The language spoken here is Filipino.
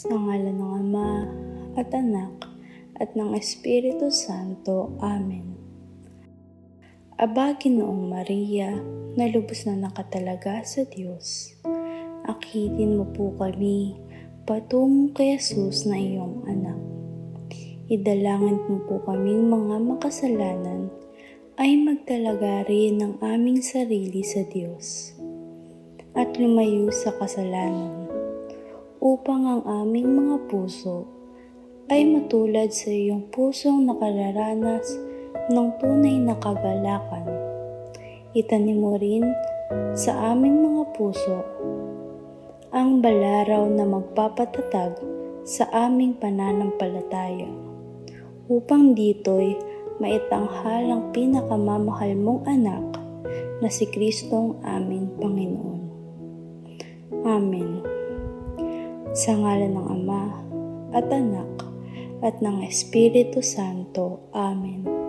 Sa ngalan ng Ama at Anak at ng Espiritu Santo. Amen. Aba, Ginoong Maria, na lubos na nakatalaga sa Diyos. Akitin mo po kami patungo kay Jesus na iyong anak. Idalangin mo po kaming mga makasalanan ay magtalaga rin ng aming sarili sa Diyos at lumayo sa kasalanan upang ang aming mga puso ay matulad sa iyong pusong nakararanas ng tunay na kagalakan. Itanim mo rin sa aming mga puso ang balaraw na magpapatatag sa aming pananampalataya upang dito'y maitanghal ang pinakamamahal mong anak na si Kristong aming Panginoon. Amen. Sa ngalan ng Ama at Anak at ng Espiritu Santo. Amen.